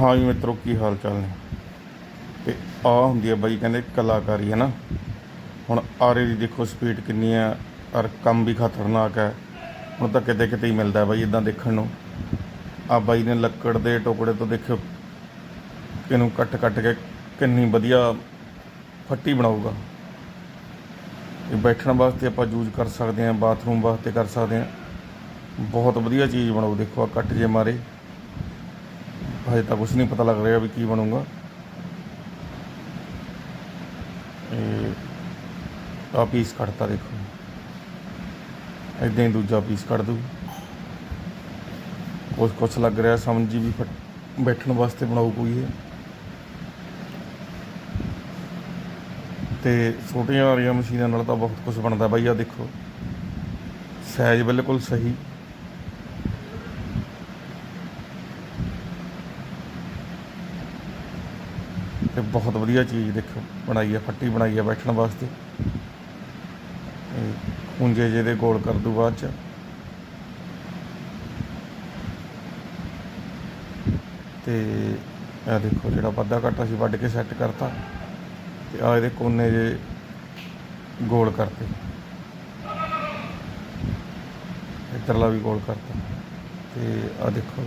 ਹਾਂ ਜੀ ਮਿੱਤਰੋ, ਕੀ ਹਾਲ ਚਾਲ ਨੇ? ਤੇ ਆ ਹੁੰਦੀ ਹੈ ਬਾਈ, ਕਹਿੰਦੇ ਕਲਾਕਾਰੀ, ਹੈ ਨਾ? ਹੁਣ ਆਰੇ ਦੀ ਦੇਖੋ ਸਪੀਡ ਕਿੰਨੀ ਹੈ ਔਰ ਕੰਮ ਵੀ ਖਤਰਨਾਕ ਹੈ। ਹੁਣ ਤਾਂ ਕਿਤੇ ਕਿਤੇ ਹੀ ਮਿਲਦਾ ਬਾਈ, ਇਦਾਂ ਦੇਖਣ ਨੂੰ। ਆ ਬਾਈ ਨੇ ਲੱਕੜ ਦੇ ਟੁਕੜੇ ਤੋਂ ਦੇਖਿਓ, ਇਹਨੂੰ ਕੱਟ ਕੱਟ ਕੇ ਕਿੰਨੀ ਵਧੀਆ ਫੱਟੀ ਬਣਾਊਗਾ। ਇਹ ਬੈਠਣ ਵਾਸਤੇ ਆਪਾਂ ਯੂਜ਼ ਕਰ ਸਕਦੇ ਹਾਂ, ਬਾਥਰੂਮ ਵਾਸਤੇ ਕਰ ਸਕਦੇ ਹਾਂ। ਬਹੁਤ ਵਧੀਆ ਚੀਜ਼ ਬਣਾਉ ਦੇਖੋ ਆ ਕੱਟ ਜੇ ਮਾਰੇ। ਹਜੇ ਤਾਂ ਕੁਝ ਨਹੀਂ ਪਤਾ ਲੱਗ ਰਿਹਾ ਵੀ ਕੀ ਬਣੂਗਾ। ਇਹ ਆ ਪੀਸ ਕੱਟਤਾ ਦੇਖੋ। ਇਦਾਂ ਹੀ ਦੂਜਾ ਪੀਸ ਕੱਢ ਦੂ ਕੁਛ ਕੁਛ ਲੱਗ ਰਿਹਾ, ਸਮਝ ਵੀ ਫਟ- ਬੈਠਣ ਵਾਸਤੇ ਬਣਾਉ ਕੋਈ ਇਹ। ਤੇ ਛੋਟੀਆਂ ਵਾਲੀਆਂ ਮਸ਼ੀਨਾਂ ਨਾਲ ਤਾਂ ਬਹੁਤ ਕੁਝ ਬਣਦਾ ਬਾਈ ਆ ਦੇਖੋ। ਸਾਈਜ਼ ਬਿਲਕੁਲ ਸਹੀ। ਤੇ ਬਹੁਤ ਵਧੀਆ ਚੀਜ਼ ਦੇਖੋ, ਬਣਾਈ ਹੈ ਫੱਟੀ ਬਣਾਈ ਹੈ ਬੈਠਣ ਵਾਸਤੇ। ਕੁੰਜੇ ਖੁੰਝੇ ਜਿਹੇ ਦੇ ਗੋਲ ਕਰ ਦੂ ਬਾਅਦ ਚ। ਤੇ ਇਹ ਦੇਖੋ, ਜਿਹੜਾ ਵਾਧਾ ਘਾਟਾ ਸੀ ਵੱਢ ਕੇ ਸੈੱਟ ਕਰਤਾ, ਤੇ ਆ ਇਹਦੇ ਕੋਨੇ ਜੇ ਗੋਲ ਕਰਤੇ। ਇੱਧਰਲਾ ਵੀ ਗੋਲ ਕਰਤਾ। ਤੇ ਆ ਦੇਖੋ।